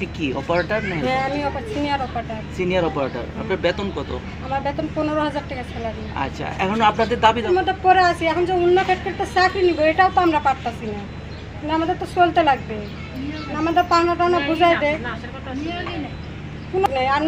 আপনি কি অপারেটর না? হ্যাঁ আমি সিনিয়র অপারেটার সিনিয়র অপারেটর আপনার বেতন কত? আমার বেতন পনেরো হাজার টাকা স্যালারি আচ্ছা এখন আপনাদের দাবি মধ্যে পরে আছি এখন যে অন্য ফ্যাক্টরিতে চাকরি নিব এটাও তো আমরা পারতাছি না। না আমাদের তো চলতে লাগবে। না আমাদের পাওনা টানা বুঝাই দে। কোনো নেই আর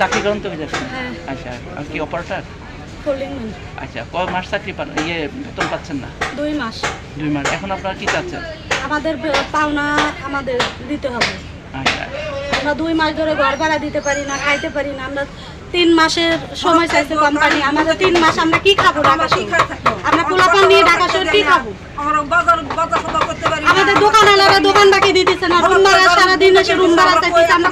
চাকরি করেন তো আচ্ছা আর কি অপারেটর আচ্ছা মাস চাকরি পান? ইয়ে বেতন পাচ্ছেন না? দুই মাস। দুই মাস। এখন আপনারা কি চাচ্ছেন? আমাদের পাওনা আমাদের দিতে হবে। আচ্ছা আমরা দুই মাস ধরে ঘর ভাড়া দিতে পারি না খাইতে পারি না আমরা তিন মাসের সময় চাইছে কোম্পানি আমাদের তিন মাস আমরা কি খাব ঢাকা আমরা পোলাপান নিয়ে ঢাকা শহর কি খাব? আমাদের দোকান আলাদা দোকান বাকি দিতেছে না রুম ভাড়া সারাদিন এসে রুম ভাড়া চাইতেছে আমরা